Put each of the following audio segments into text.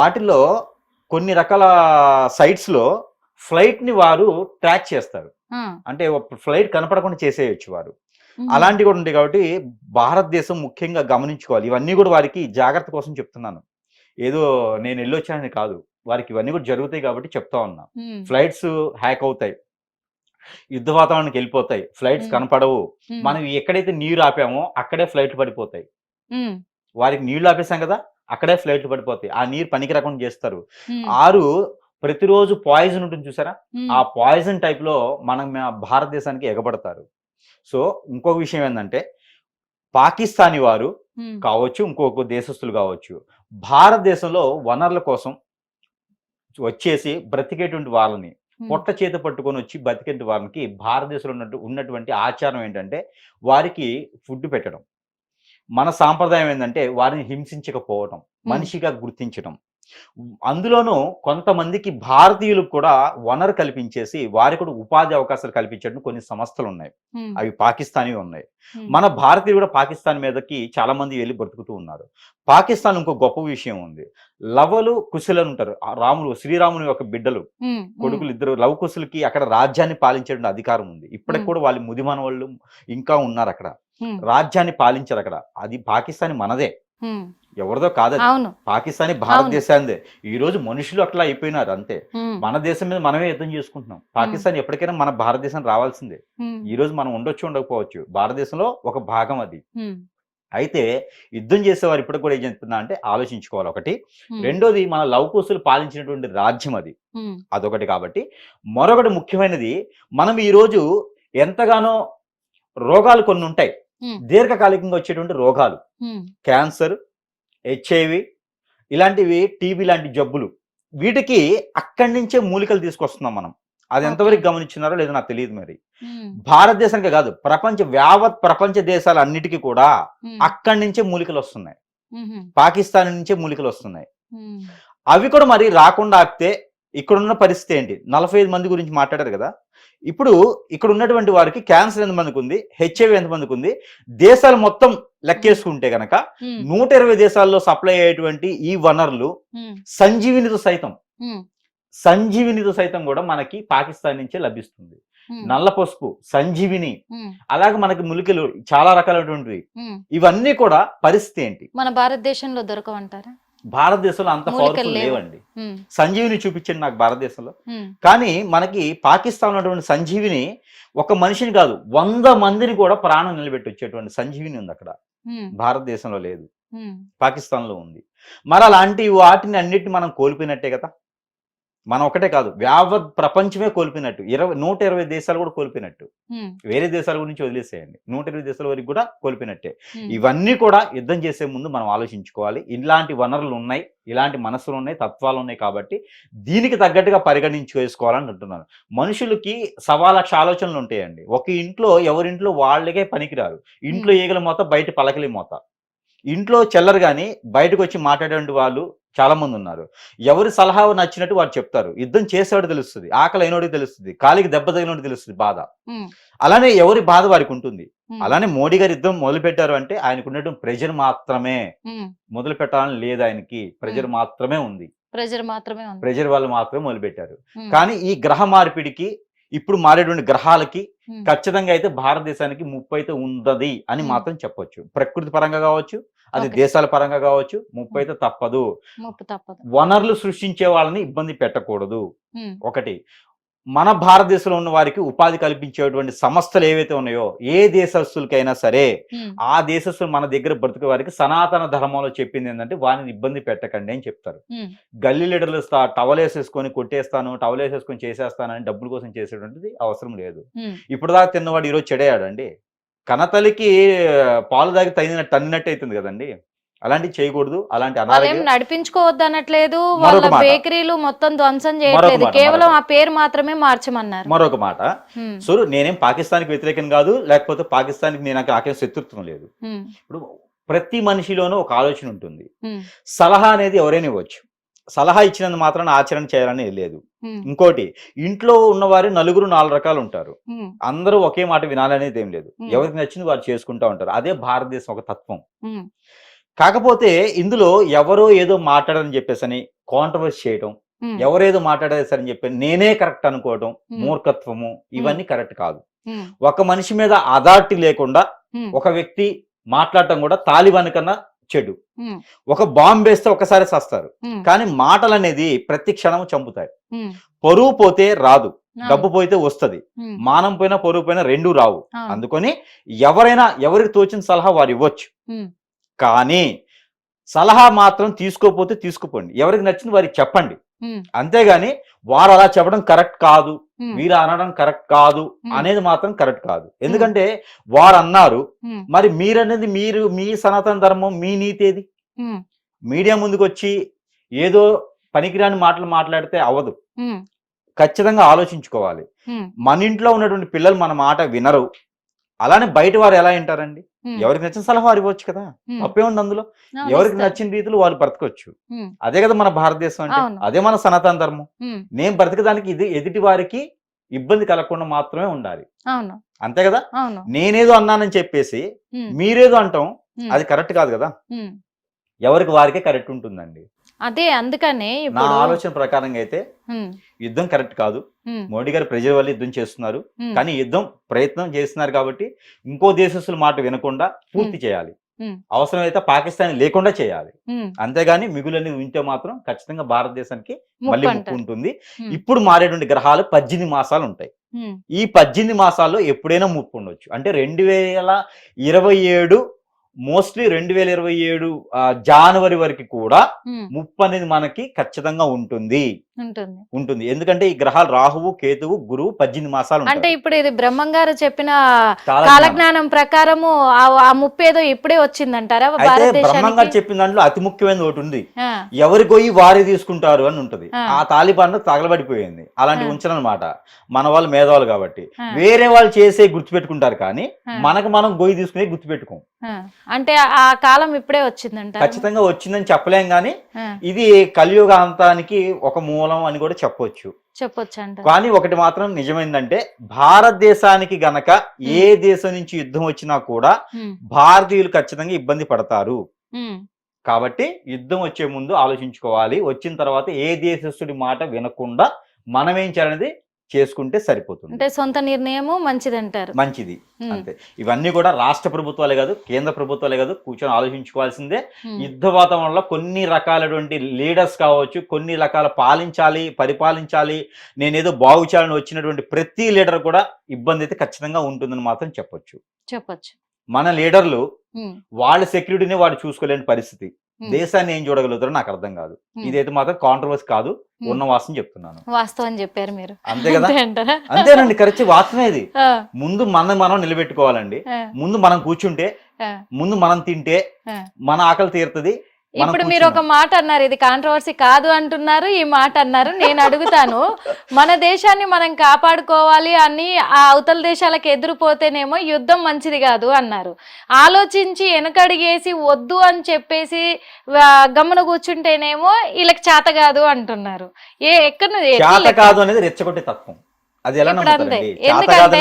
వాటిలో కొన్ని రకాల sites లో ఫ్లైట్ని వారు ట్రాక్ చేస్తారు. అంటే ఫ్లైట్ కనపడకుండా చేసేయచ్చు వారు. అలాంటివి కూడా ఉంటాయి కాబట్టి భారతదేశం ముఖ్యంగా గమనించుకోవాలి. ఇవన్నీ కూడా వారికి జాగ్రత్త కోసం చెప్తున్నాను. ఏదో నేను వెళ్ళొచ్చానని కాదు. వారికి ఇవన్నీ కూడా జరుగుతాయి కాబట్టి చెప్తా ఉన్నా. ఫ్లైట్స్ హ్యాక్ అవుతాయి. యుద్ధ వాతావరణానికి వెళ్ళిపోతాయి. ఫ్లైట్స్. కనపడవు. మనం ఎక్కడైతే నీరు ఆపామో అక్కడే ఫ్లైట్లు పడిపోతాయి. వారికి నీళ్ళు ఆపేసాం కదా? అక్కడే ఫ్లైట్లు పడిపోతాయి. ఆ నీరు పనికి రకం చేస్తారు. ఆరు ప్రతిరోజు పాయిజన్ ఉంటుంది చూసారా? ఆ పాయిజన్ టైప్లో మనం భారతదేశానికి ఎగబడతారు. సో ఇంకొక విషయం ఏంటంటే పాకిస్తానీ వారు కావచ్చు ఇంకొక దేశస్తులు కావచ్చు భారతదేశంలో వనరుల కోసం వచ్చేసి బ్రతికేటువంటి వాళ్ళని పొట్ట చేత పట్టుకొని వచ్చి బతికే వారికి భారతదేశంలో ఉన్నట్టు ఉన్నటువంటి ఆచారం ఏంటంటే వారికి ఫుడ్ పెట్టడం. మన సాంప్రదాయం ఏంటంటే వారిని హింసించకపోవటం మనిషిగా గుర్తించడం అందులోనూ కొంతమందికి భారతీయులకు కూడా వనరు కల్పించేసి వారికి కూడా ఉపాధి అవకాశాలు కల్పించడం కొన్ని సంస్థలు ఉన్నాయి. అవి పాకిస్తానీ ఉన్నాయి. మన భారతీయులు కూడా పాకిస్తాన్ మీదకి చాలా మంది వెళ్ళి బ్రతుకుతూ ఉన్నారు. పాకిస్తాన్ ఇంకో గొప్ప విషయం ఉంది. లవలు కుశలు ఉంటారు. ఆ రాములు శ్రీరాముని యొక్క బిడ్డలు కొడుకులు ఇద్దరు లవ్ కుశలకి అక్కడ రాజ్యాన్ని పాలించే అధికారం ఉంది. ఇప్పటికి. కూడా వాళ్ళు ముదిమన వాళ్ళు ఇంకా ఉన్నారు అక్కడ. రాజ్యాన్ని పాలించారు అక్కడ. అది పాకిస్తాన్ మనదే. ఎవరిదో కాదు పాకిస్తానీ భారతదేశాందే ఈ రోజు మనుషులు అట్లా అయిపోయినారు అంతే. మన దేశం మీద మనమే యుద్ధం చేసుకుంటున్నాం. పాకిస్తాన్ ఎప్పటికైనా మన భారతదేశం రావాల్సిందే. ఈ రోజు మనం ఉండొచ్చు ఉండకపోవచ్చు. భారతదేశంలో ఒక భాగం అది. అయితే యుద్ధం చేసేవారు ఇప్పటికి కూడా ఏం చెప్తున్నా అంటే ఆలోచించుకోవాలి. ఒకటి. రెండోది మన లవకుశులు పాలించినటువంటి రాజ్యం అది. అదొకటి కాబట్టి. మరొకటి ముఖ్యమైనది. మనం ఈరోజు ఎంతగానో రోగాలు కొన్ని ఉంటాయి. దీర్ఘకాలికంగా వచ్చేటువంటి రోగాలు. క్యాన్సర్ హెచ్ఐవి ఇలాంటివి టీబీ లాంటి జబ్బులు. వీటికి అక్కడి నుంచే మూలికలు తీసుకొస్తున్నాం మనం. అది ఎంతవరకు గమనించినారో లేదో నాకు తెలియదు మరి. భారతదేశానికి కాదు ప్రపంచ యావత్ ప్రపంచ దేశాలు అన్నిటికీ కూడా అక్కడి నుంచే మూలికలు వస్తున్నాయి. పాకిస్తాన్ నుంచే మూలికలు వస్తున్నాయి. అవి కూడా మరి రాకుండా ఆపితే ఇక్కడున్న పరిస్థితి ఏంటి? నలభై ఐదు మంది గురించి మాట్లాడారు కదా? ఇప్పుడు ఇక్కడ ఉన్నటువంటి వారికి క్యాన్సర్ ఎంతమందికి ఉంది? హెచ్ఐవి ఎంతమందికి ఉంది? దేశాలు మొత్తం లెక్కేసుకుంటే గనక నూట ఇరవై దేశాల్లో సప్లై అయ్యేటువంటి ఈ వనరులు సంజీవినితో సైతం సంజీవినితో సైతం కూడా మనకి పాకిస్తాన్ నుంచే లభిస్తుంది. నల్ల పసుపు సంజీవిని అలాగే మనకి ములికలు చాలా రకాలైనటువంటివి. ఇవన్నీ కూడా పరిస్థితి ఏంటి? మన భారతదేశంలో దొరకవంటారా? భారతదేశంలో అంత పవర్ఫుల్ లేవు. లేవండి. సంజీవిని చూపించండి నాకు భారతదేశంలో. కానీ మనకి పాకిస్తాన్ ఉన్నటువంటి సంజీవిని ఒక మనిషిని కాదు వంద మందిని కూడా ప్రాణం నిలబెట్టి వచ్చేటువంటి సంజీవిని ఉంది అక్కడ. భారతదేశంలో లేదు. ఉమ్, పాకిస్తాన్లో ఉంది. మరి అలాంటి వాటిని అన్నిటిని మనం కోల్పోయినట్టే కదా. మనం ఒకటే కాదు యావత్ ప్రపంచమే కోల్పోయినట్టు. ఇరవై నూట ఇరవై దేశాలు కూడా కోల్పోయినట్టు. వేరే దేశాల గురించి వదిలేసేయండి. నూట ఇరవై దేశాల వరకు కూడా కోల్పోయినట్టే. ఇవన్నీ కూడా యుద్ధం చేసే ముందు మనం ఆలోచించుకోవాలి. ఇలాంటి వనరులు ఉన్నాయి ఇలాంటి మనసులు ఉన్నాయి తత్వాలు ఉన్నాయి కాబట్టి దీనికి తగ్గట్టుగా పరిగణించుకోవాలని అంటున్నాను. మనుషులకి సవా లక్ష ఆలోచనలు ఉంటాయండి. ఒక ఇంట్లో ఎవరింట్లో వాళ్ళకే పనికిరారు ఇంట్లో ఈగల మోత బయట పలకలి మోత. ఇంట్లో చెల్లరు కానీ బయటకు వచ్చి మాట్లాడే వాళ్ళు చాలా మంది ఉన్నారు ఎవరి సలహా నచ్చినట్టు వారు చెప్తారు. యుద్ధం చేసేవాడు తెలుస్తుంది. ఆకలి అయినోడికి తెలుస్తుంది. కాలికి దెబ్బ తగినోడికి తెలుస్తుంది బాధ. అలానే ఎవరి బాధ వారికి ఉంటుంది. అలానే మోడీ గారు యుద్ధం మొదలు పెట్టారు అంటే ఆయనకు ఉన్నటువంటి ప్రెజర్ మాత్రమే మొదలు పెట్టాలని లేదు ఆయనకి. ప్రెజర్ మాత్రమే ఉంది. ప్రెజర్ మాత్రమే ప్రెజర్ వాళ్ళు మాత్రమే మొదలు పెట్టారు కానీ ఈ గ్రహ మార్పిడికి ఇప్పుడు మారేటువంటి గ్రహాలకి ఖచ్చితంగా అయితే భారతదేశానికి ముప్పు అయితే ఉందది అని. మాత్రం చెప్పొచ్చు. ప్రకృతి పరంగా కావచ్చు అది. దేశాల పరంగా కావచ్చు ముప్పు అయితే తప్పదు. వనరులు సృష్టించే వాళ్ళని ఇబ్బంది పెట్టకూడదు. ఒకటి మన భారతదేశంలో ఉన్న వారికి ఉపాధి కల్పించేటువంటి సంస్థలు ఏవైతే ఉన్నాయో ఏ దేశస్తులకైనా సరే ఆ దేశస్తులు మన దగ్గర బ్రతికే వారికి సనాతన ధర్మంలో చెప్పింది ఏంటంటే వారిని ఇబ్బంది పెట్టకండి అని చెప్తారు. గల్లీ లీడర్లు టవల్ వేసేసుకొని కొట్టేస్తాను టవల్ వేసేసుకొని చేసేస్తానని డబ్బుల కోసం చేసేటువంటిది అవసరం లేదు. ఇప్పుడు దాకా తిన్నవాడు ఈరోజు చెడేయాడండి. కనతలికి పాలు దాగి తగిన తన్నినట్టు అవుతుంది కదండి. అలాంటివి చేయకూడదు. అలాంటి అనారోగ్యం నడిపించుకోవద్దు అనట్లేదు వాళ్ళ. బేకరీలు మొత్తం ధ్వంసం చేయట్లేదు. కేవలం. ఆ పేరు మాత్రమే మార్చమన్నారు. మరొక మాట. సో నేనేం పాకిస్తాన్కి వ్యతిరేకం కాదు. లేకపోతే పాకిస్తాన్కి నేను నాకేం శత్రుత్వం లేదు. ఇప్పుడు ప్రతి మనిషిలోనూ ఒక ఆలోచన ఉంటుంది. సలహా అనేది ఎవరైనా ఇవ్వచ్చు. సలహా ఇచ్చినందు మాత్రం ఆచరణ చేయాలని లేదు. ఇంకోటి ఇంట్లో ఉన్నవారు నలుగురు నాలుగు రకాలు ఉంటారు. అందరూ ఒకే మాట వినాలనేది ఏం లేదు. ఎవరికి నచ్చింది వారు చేసుకుంటా ఉంటారు. అదే భారతదేశం ఒక తత్వం. కాకపోతే ఇందులో ఎవరో ఏదో మాట్లాడని చెప్పేసి అని కాంట్రవర్సీ చేయటం ఎవరేదో మాట్లాడేసరని చెప్పి నేనే కరెక్ట్ అనుకోవటం ఉమ్, మూర్ఖత్వము ఇవన్నీ కరెక్ట్ కాదు. ఒక మనిషి మీద అథారిటీ లేకుండా ఒక వ్యక్తి మాట్లాడటం కూడా తాలిబాన్ కన్నా చెడు. ఒక బాంబు వేస్తే ఒకసారి సస్తారు కానీ మాటలు అనేది ప్రతి క్షణం చంపుతాయి. పరువు పోతే రాదు. డబ్బు పోతే వస్తది. మానం పోయినా పరువు పోయినా రెండు రావు. అందుకని ఎవరైనా ఎవరికి తోచిన సలహా వారు ఇవ్వచ్చు. కానీ సలహా మాత్రం తీసుకోపోతే తీసుకుపోండి. ఎవరికి నచ్చింది వారికి చెప్పండి. అంతేగాని వారు అలా చెప్పడం కరెక్ట్ కాదు. వీరు అనడం కరెక్ట్ కాదు. అనేది మాత్రం కరెక్ట్ కాదు. ఎందుకంటే వారు అన్నారు మరి మీరనేది మీరు మీ సనాతన ధర్మం మీ నీతి ఏది? మీడియా ముందుకు వచ్చి ఏదో పనికిరాని మాటలు మాట్లాడితే అవ్వదు. ఉమ్, ఖచ్చితంగా ఆలోచించుకోవాలి. మన ఇంట్లో ఉన్నటువంటి పిల్లలు మన మాట వినరు. అలానే బయట వారు ఎలా వింటారండి? ఎవరికి నచ్చిన సలహా వారు ఇవ్వచ్చు కదా? తప్పే ఉంది అందులో. ఎవరికి. నచ్చిన రీతిలో వాళ్ళు బ్రతకొచ్చు. అదే కదా మన భారతదేశం అంటే. అదే మన సనాతన ధర్మం. నేను బ్రతకడానికి ఇది ఎదుటి వారికి ఇబ్బంది కలగకుండా మాత్రమే ఉండాలి. అంతే కదా? నేనేదో అన్నానని చెప్పేసి మీరేదో అంటాం అది కరెక్ట్ కాదు కదా. ఎవరికి వారికే కరెక్ట్ ఉంటుందండి. అదే అందుకనే నా ఆలోచన ప్రకారంగా అయితే యుద్ధం కరెక్ట్ కాదు. మోడీ గారు ప్రజల వల్ల యుద్ధం చేస్తున్నారు. కానీ యుద్ధం ప్రయత్నం చేస్తున్నారు కాబట్టి ఇంకో దేశస్తుల మాట వినకుండా పూర్తి చేయాలి. అవసరమైతే పాకిస్తాన్ లేకుండా చేయాలి. అంతేగాని మిగులని వింటే మాత్రం ఖచ్చితంగా భారతదేశానికి మళ్ళీ ముప్పు ఉంటుంది. ఇప్పుడు మారేటువంటి గ్రహాలు పద్దెనిమిది మాసాలు ఉంటాయి. ఈ పద్దెనిమిది మాసాల్లో ఎప్పుడైనా ముప్పు ఉండొచ్చు. అంటే రెండు వేల ఇరవై ఏడు మోస్ట్లీ రెండు వేల ఇరవై ఏడు జనవరి వరకు కూడా ముప్పు అనేది మనకి ఖచ్చితంగా ఉంటుంది. ఉంటుంది. ఎందుకంటే ఈ గ్రహాలు రాహువు కేతువు గురువు పద్దెనిమిది మాసాలు అంటే. ఇప్పుడు ఇది బ్రహ్మం గారు చెప్పిన. కాలజ్ఞానం ప్రకారము ఆ- ముప్పు ఏదో ఇప్పుడే వచ్చిందంటారా? బ్రహ్మం గారు చెప్పిన దాంట్లో అతి ముఖ్యమైనది ఒకటి ఉంది. ఎవరి గొయ్యి వారే తీసుకుంటారు అని ఉంటది. ఆ. తాలిబాన్ తగలబడిపోయింది. అలాంటి. ఉంచనమాట మన వాళ్ళు మేధావులు కాబట్టి. వేరే వాళ్ళు చేసే గుర్తుపెట్టుకుంటారు కానీ మనకు మనం గొయ్యి తీసుకునే గుర్తుపెట్టుకోం. అంటే ఆ కాలం ఇప్పుడే వచ్చిందంటారా? ఖచ్చితంగా వచ్చిందని చెప్పలేం ఆ, ఇది కలియుగ అంతానికి ఒక మూలం అని కూడా చెప్పొచ్చు. చెప్పొచ్చు అంట కానీ ఒకటి మాత్రం నిజమైందంటే భారతదేశానికి గనక ఏ దేశం నుంచి యుద్ధం వచ్చినా కూడా భారతీయులు ఖచ్చితంగా ఇబ్బంది పడతారు. కాబట్టి యుద్ధం వచ్చే ముందు ఆలోచించుకోవాలి. వచ్చిన తర్వాత ఏ దేశస్తుడి మాట వినకుండా మనం ఏం చేయాలనేది చేసుకుంటే సరిపోతుంది. అంటే సొంత నిర్ణయము మంచిది. ఉమ్, అంతే. ఇవన్నీ కూడా రాష్ట్ర ప్రభుత్వాలే కాదు కేంద్ర ప్రభుత్వాలే కాదు కూర్చొని ఆలోచించుకోవాల్సిందే. యుద్ధ వాతావరణంలో కొన్ని రకాలటువంటి లీడర్స్ కావచ్చు కొన్ని రకాల పాలించాలి పరిపాలించాలి నేనేదో బాగు చేయాలని వచ్చినటువంటి ప్రతి లీడర్ కూడా ఇబ్బంది అయితే ఖచ్చితంగా ఉంటుందని మాత్రం చెప్పొచ్చు. చెప్పొచ్చు. మన లీడర్లు వాళ్ళ సెక్యూరిటీని వాడు చూసుకోలేని పరిస్థితి. దేశాన్ని ఏం చూడగలుగుతారో నాకు అర్థం కాదు. ఇదైతే మాత్రం కాంట్రవర్సీ కాదు. ఉన్న వాస్తవం చెప్తున్నాను. వాస్తవం చెప్పారు మీరు. అంతే కదా? అంతేనండి కరెక్ట్ వాస్తవమే ఇది. ముందు మనం మనం నిలబెట్టుకోవాలండి. ముందు మనం కూర్చుంటే ముందు మనం తింటే. మన ఆకలి తీరుతుంది ఇప్పుడు మీరు ఒక. మాట అన్నారు ఇది కాంట్రవర్సీ కాదు అంటున్నారు ఈ మాట అన్నారు నేను అడుగుతాను మన దేశాన్ని మనం కాపాడుకోవాలి అని ఆ అవతల దేశాలకు ఎదురుపోతేనేమో యుద్ధం మంచిది కాదు అన్నారు ఆలోచించి వెనకడిగేసి వద్దు అని చెప్పేసి ఆ, గమ్మున కూర్చుంటేనేమో వీళ్ళకి చేత కాదు అంటున్నారు ఏ ఎక్కడ చేత? కాదు అనేది రెచ్చగొట్టే తత్వం అది ఎలా ఎందుకంటే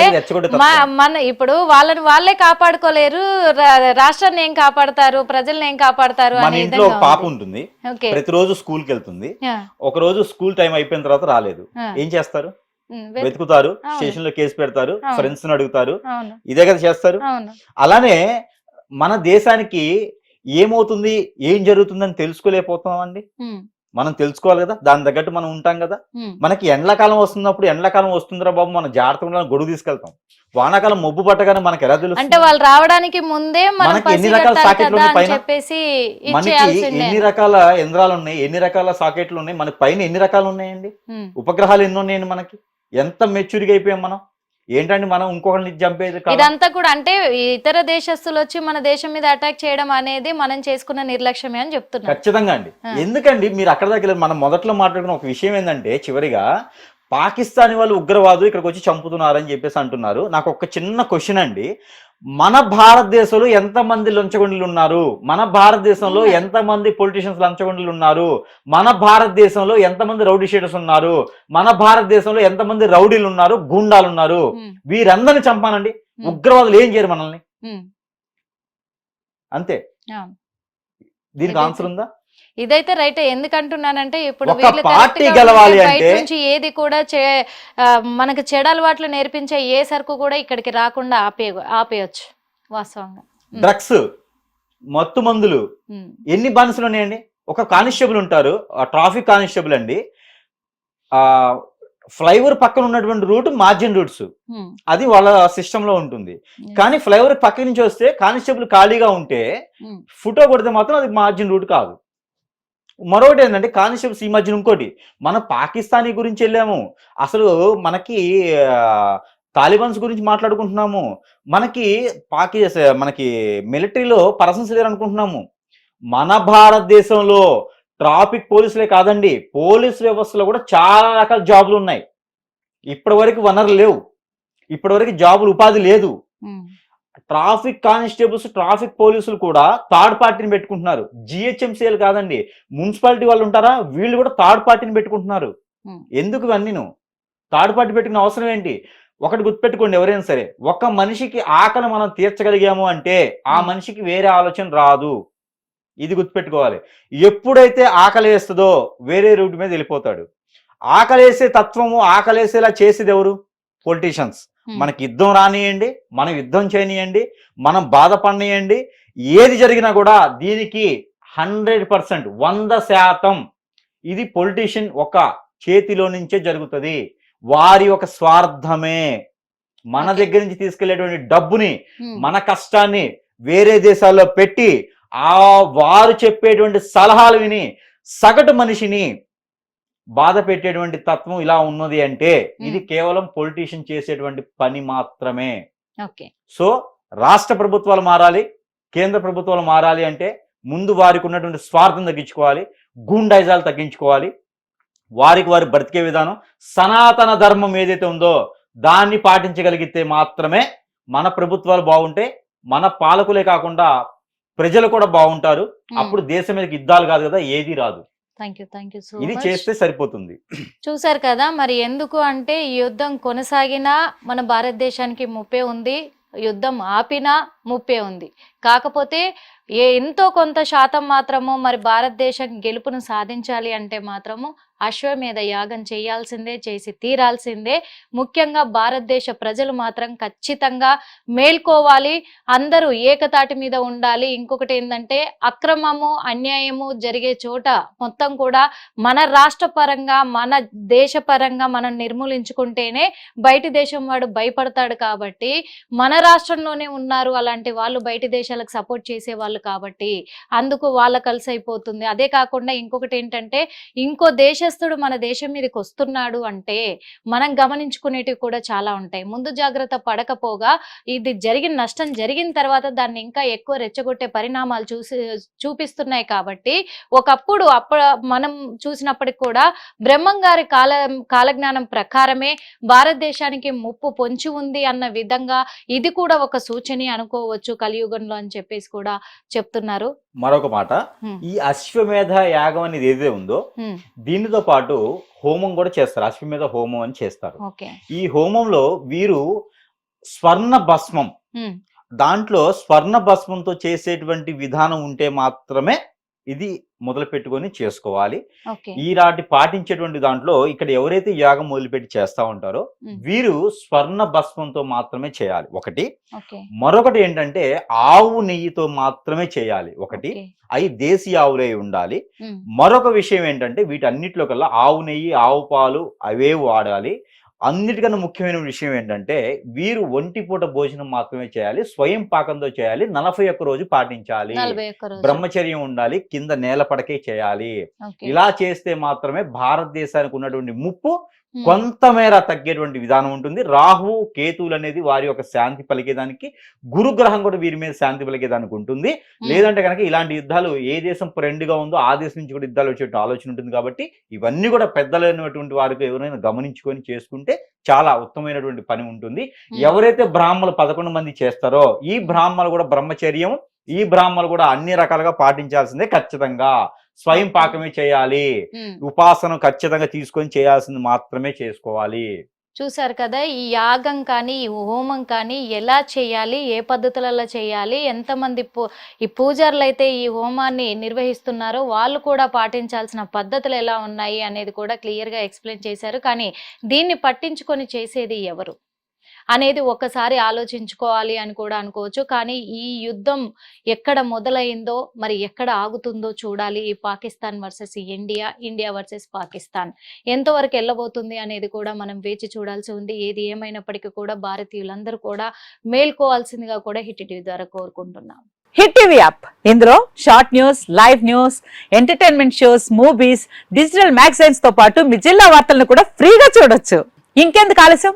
మన ఇప్పుడు వాళ్ళని వాళ్ళే కాపాడుకోలేరు రాష్ట్రాన్ని ఏం కాపాడతారు ప్రజల్ని ఏం కాపాడతారు మన ఇంట్లో పాప. ఉంటుంది. ప్రతిరోజు స్కూల్కి వెళ్తుంది. ఒక రోజు స్కూల్ టైం అయిపోయిన తర్వాత రాలేదు. ఏం చేస్తారు? వెతుకుతారు. స్టేషన్లో కేసు పెడతారు. ఫ్రెండ్స్ని అడుగుతారు. ఇదే కదా చేస్తారు. అలానే మన దేశానికి ఏమవుతుంది ఏం జరుగుతుందని తెలుసుకోలేకపోతున్నాం అండి మనం తెలుసుకోవాలి కదా దాని తగ్గట్టు మనం ఉంటాం కదా. మనకి ఎండాకాలం వస్తున్నప్పుడు ఎండాకాలం వస్తుందిరా బాబు మనం జాగ్రత్తగా ఉండాలని గొడుగు తీసుకెళ్తాం. వానాకాలం మబ్బు పట్టగానే మనకి ఎలా అంటే తెలుస్తుంది వాళ్ళు రావడానికి ముందే మనం మనకి ఎన్ని రకాల సాకెట్లు ఉన్నాయి పైన? చెప్పేసి మనకి ఎన్ని రకాల యంత్రాలు ఉన్నాయి ఎన్ని రకాల సాకెట్లు ఉన్నాయి మన పైన ఎన్ని రకాలు ఉన్నాయండి? ఉపగ్రహాలు ఎన్ని ఉన్నాయండి మనకి? ఎంత మెచ్యూరిగా అయిపోయాం మనం? ఏంటండి మనం ఇంకొకరిని చంపేది ఇదంతా కూడా అంటే ఇతర దేశస్తులు వచ్చి మన దేశం మీద అటాక్ చేయడం అనేది మనం చేసుకున్న నిర్లక్ష్యమే అని చెప్తున్నారు. ఖచ్చితంగా అండి. ఎందుకండి? మీరు అక్కడ దగ్గర మనం మొదట్లో మాట్లాడుకున్న ఒక విషయం ఏంటంటే చివరిగా పాకిస్తానీ వాళ్ళు ఉగ్రవాదు ఇక్కడికి వచ్చి చంపుతున్నారని చెప్పేసి అంటున్నారు. నాకు ఒక చిన్న క్వశ్చన్ అండి. మన భారతదేశంలో ఎంతమంది లంచగొండలు ఉన్నారు మన భారతదేశంలో. ఎంతమంది పొలిటీషియన్స్ లంచగొండలు ఉన్నారు మన భారతదేశంలో ఎంతమంది రౌడీ షీటర్స్ ఉన్నారు? మన భారతదేశంలో ఎంతమంది రౌడీలు ఉన్నారు గూండాలు ఉన్నారు వీరందరిని చంపానండి ఉగ్రవాదులు ఏం చేయరు మనల్ని? అంతే. దీనికి ఆన్సర్ ఉందా? ఇదైతే రైట్. ఎందుకంటున్నానంటే ఇప్పుడు పార్టీ గెలవాలి బయట నుంచి ఏది కూడా చే మనకు చెడు అలవాట్లు నేర్పించే ఏ సరుకు కూడా ఇక్కడికి రాకుండా ఆపే ఆపేయచ్చు వాస్తవంగా. డ్రగ్స్ మత్తు మందులు ఎన్ని బానిసలు ఉన్నాయండి? ఒక కానిస్టేబుల్ ఉంటారు ట్రాఫిక్ కానిస్టేబుల్ అండి. ఆ ఫ్లైఓవర్ పక్కన ఉన్నటువంటి రూట్ మార్జిన్ రూట్స్. అది వాళ్ళ సిస్టమ్లో ఉంటుంది కానీ ఫ్లైఓవర్ పక్క నుంచి వస్తే కానిస్టేబుల్ ఖాళీగా ఉంటే ఫోటో కొడితే మాత్రం అది మార్జిన్ రూట్ కాదు. మరొకటి ఏంటంటే కానిస్టేబుల్స్ ఈ మధ్యన ఇంకోటి. మనం పాకిస్తానీ గురించి వెళ్ళాము. అసలు మనకి తాలిబాన్స్ గురించి మాట్లాడుకుంటున్నాము. మనకి పాకి మనకి మిలిటరీలో పర్సన్స్ లేరు అనుకుంటున్నాము మన భారతదేశంలో ట్రాఫిక్ పోలీసులే కాదండి. పోలీస్ వ్యవస్థలో కూడా చాలా రకాల జాబులు ఉన్నాయి. ఇప్పటి వరకు వనరులు లేవు. ఇప్పటి వరకు జాబులు ఉపాధి లేదు. ట్రాఫిక్ కానిస్టేబుల్స్ ట్రాఫిక్ పోలీసులు కూడా థర్డ్ పార్టీని పెట్టుకుంటున్నారు. జిహెచ్ఎంసీఎల్ కాదండి. మున్సిపాలిటీ వాళ్ళు ఉంటారా? వీళ్ళు కూడా థర్డ్ పార్టీని పెట్టుకుంటున్నారు. ఎందుకు ఇవన్నీ థర్డ్ పార్టీ పెట్టుకునే అవసరం ఏంటి? ఒకటి గుర్తుపెట్టుకోండి ఎవరైనా సరే. ఒక మనిషికి ఆకలి మనం తీర్చగలిగాము అంటే ఆ. మనిషికి వేరే ఆలోచన రాదు. ఇది గుర్తుపెట్టుకోవాలి. ఎప్పుడైతే ఆకలి వేస్తుందో వేరే రూట్ మీద వెళ్ళిపోతాడు. ఆకలేసే తత్వము ఆకలేసేలా చేసేది ఎవరు? పొలిటీషియన్స్. మనకి యుద్ధం రానియండి మనం యుద్ధం చేయనియండి మనం బాధపడనియండి ఏది జరిగినా కూడా దీనికి హండ్రెడ్ పర్సెంట్ వంద శాతం ఇది పొలిటీషియన్ ఒక చేతిలో నుంచే జరుగుతుంది. వారి ఒక స్వార్థమే. మన. దగ్గర నుంచి తీసుకెళ్ళేటువంటి డబ్బుని మన కష్టాన్ని వేరే దేశాల్లో పెట్టి ఆ వారు చెప్పేటువంటి సలహాలు విని సగటు మనిషిని బాధ పెట్టేటువంటి తత్వం ఇలా ఉన్నది అంటే ఇది కేవలం పొలిటీషియన్ చేసేటువంటి పని మాత్రమే. సో రాష్ట్ర ప్రభుత్వాలు మారాలి కేంద్ర ప్రభుత్వాలు మారాలి అంటే ముందు వారికి ఉన్నటువంటి స్వార్థం తగ్గించుకోవాలి గూండైజాలు తగ్గించుకోవాలి. వారికి వారు బ్రతికే విధానం సనాతన ధర్మం ఏదైతే ఉందో దాన్ని పాటించగలిగితే మాత్రమే మన ప్రభుత్వాలు బాగుంటే మన పాలకులే కాకుండా ప్రజలు కూడా బాగుంటారు. అప్పుడు దేశం మీదకి యుద్ధాలు కాదు కదా ఏది రాదు. Thank you thank you so ఇది చేస్తే సరిపోతుంది. చూశారు కదా మరి ఎందుకు అంటే ఈ యుద్ధం కొనసాగినా మన భారతదేశానికి ముప్పే ఉంది యుద్ధం ఆపినా ముప్పే ఉంది. కాకపోతే ఏ ఎంతో కొంత శాతం మాత్రము మరి భారతదేశం గెలుపును సాధించాలి అంటే మాత్రము అశ్వమేధ యాగం చేయాల్సిందే చేసి తీరాల్సిందే. ముఖ్యంగా భారతదేశ ప్రజలు మాత్రం ఖచ్చితంగా మేల్కోవాలి అందరూ ఏకతాటి మీద ఉండాలి. ఇంకొకటి ఏంటంటే అక్రమము అన్యాయము జరిగే చోట మొత్తం కూడా మన రాష్ట్ర పరంగా మన దేశ పరంగా మనం నిర్మూలించుకుంటేనే బయటి దేశం వాడు భయపడతాడు కాబట్టి మన రాష్ట్రంలోనే ఉన్నారు అలాంటి వాళ్ళు బయటి దేశాలకు సపోర్ట్ చేసే వాళ్ళు కాబట్టి అందుకు వాళ్ళ కలిసి అయిపోతుంది అదే కాకుండా ఇంకొకటి ఏంటంటే ఇంకో దేశ రాక్షసుడు మన దేశం మీదకి వస్తున్నాడు అంటే మనం గమనించుకునేటివి కూడా చాలా ఉంటాయి. ముందు జాగ్రత్త పడకపోగా ఇది జరిగిన నష్టం జరిగిన తర్వాత దాన్ని ఇంకా ఎక్కువ రెచ్చగొట్టే పరిణామాలు చూసి చూపిస్తున్నాయి కాబట్టి ఒకప్పుడు అప్పుడు మనం చూసినప్పటికి కూడా బ్రహ్మం గారి కాల కాలజ్ఞానం ప్రకారమే భారతదేశానికి ముప్పు పొంచి ఉంది అన్న విధంగా ఇది కూడా ఒక సూచన అనుకోవచ్చు కలియుగంలో అని చెప్పేసి కూడా చెప్తున్నారు. మరొక మాట. ఈ అశ్వమేధ యాగం అనేది ఏదైతే ఉందో. దీనితో పాటు హోమం కూడా చేస్తారు అశ్వమేధ హోమం అని చేస్తారు ఈ హోమంలో వీరు స్వర్ణ భస్మం. దాంట్లో స్వర్ణ భస్మంతో చేసేటువంటి విధానం ఉంటే మాత్రమే ఇది మొదలు పెట్టుకొని చేసుకోవాలి ఈనాటి పాటించేటువంటి దాంట్లో ఇక్కడ ఎవరైతే యాగం మొదలుపెట్టి చేస్తా ఉంటారో. వీరు స్వర్ణ భస్మంతో మాత్రమే చేయాలి. ఒకటి. మరొకటి ఏంటంటే ఆవు నెయ్యితో మాత్రమే చేయాలి. ఒకటి. అవి దేశీ ఆవులై ఉండాలి. మరొక విషయం ఏంటంటే వీటన్నిటిలో కల్లా ఆవు నెయ్యి ఆవు పాలు అవే వాడాలి. అన్నిటికన్నా ముఖ్యమైన విషయం ఏంటంటే వీరు ఒంటి పూట భోజనం మాత్రమే చేయాలి స్వయం పాకంతో చేయాలి నలభై ఒక్క రోజు పాటించాలి బ్రహ్మచర్యం ఉండాలి కింద నేల పడకే చేయాలి. ఇలా చేస్తే మాత్రమే భారతదేశానికి ఉన్నటువంటి ముప్పు. కొంతమేర తగ్గేటువంటి విధానం ఉంటుంది. రాహు కేతువులు అనేది వారి యొక్క శాంతి పలికేదానికి గురుగ్రహం కూడా వీరి మీద శాంతి పలికేదానికి ఉంటుంది. లేదంటే కనుక ఇలాంటి యుద్ధాలు ఏ దేశం ఫ్రెండ్గా ఉందో ఆ దేశం నుంచి కూడా యుద్ధాలు వచ్చే ఆలోచన ఉంటుంది కాబట్టి ఇవన్నీ కూడా పెద్దలైనటువంటి వారికి ఎవరైనా గమనించుకొని చేసుకుంటే చాలా ఉత్తమమైనటువంటి పని ఉంటుంది. ఎవరైతే బ్రాహ్మణులు పదకొండు మంది చేస్తారో ఈ బ్రాహ్మణులు కూడా బ్రహ్మచర్యం ఈ బ్రాహ్మణులు కూడా అన్ని రకాలుగా పాటించాల్సిందే ఖచ్చితంగా. స్వయం పాకమే చేయాలి. ఉపాసన ఖచ్చితంగా తీసుకొని చేయాల్సింది మాత్రమే చేసుకోవాలి. చూసారు కదా ఈ యాగం కానీ ఈ హోమం కానీ ఎలా చేయాలి ఏ పద్ధతులలో చేయాలి ఎంతమంది పూ ఈ పూజారులు అయితే ఈ హోమాన్ని నిర్వహిస్తున్నారో వాళ్ళు కూడా పాటించాల్సిన పద్ధతులు ఎలా ఉన్నాయి అనేది కూడా క్లియర్గా ఎక్స్ప్లెయిన్ చేశారు. కానీ దీన్ని పట్టించుకొని చేసేది ఎవరు? అనేది ఒక్కసారి ఆలోచించుకోవాలి అని కూడా అనుకోవచ్చు. కానీ ఈ యుద్ధం ఎక్కడ మొదలైందో మరి ఎక్కడ ఆగుతుందో చూడాలి. ఈ Pakistan versus India India versus Pakistan. ఎంతవరకు వెళ్ళబోతుంది అనేది కూడా మనం వేచి చూడాల్సి ఉంది. ఏది ఏమైనప్పటికీ కూడా భారతీయులందరూ కూడా మేల్కోవాల్సిందిగా కూడా హిట్ టీవీ ద్వారా కోరుకుంటున్నాం. Hit TV app. ఇందులో short news live news entertainment shows movies digital మ్యాగజైన్స్తో పాటు మీ జిల్లా వార్తలను కూడా ఫ్రీగా చూడొచ్చు. ఇంకెందుకు ఆలస్యం?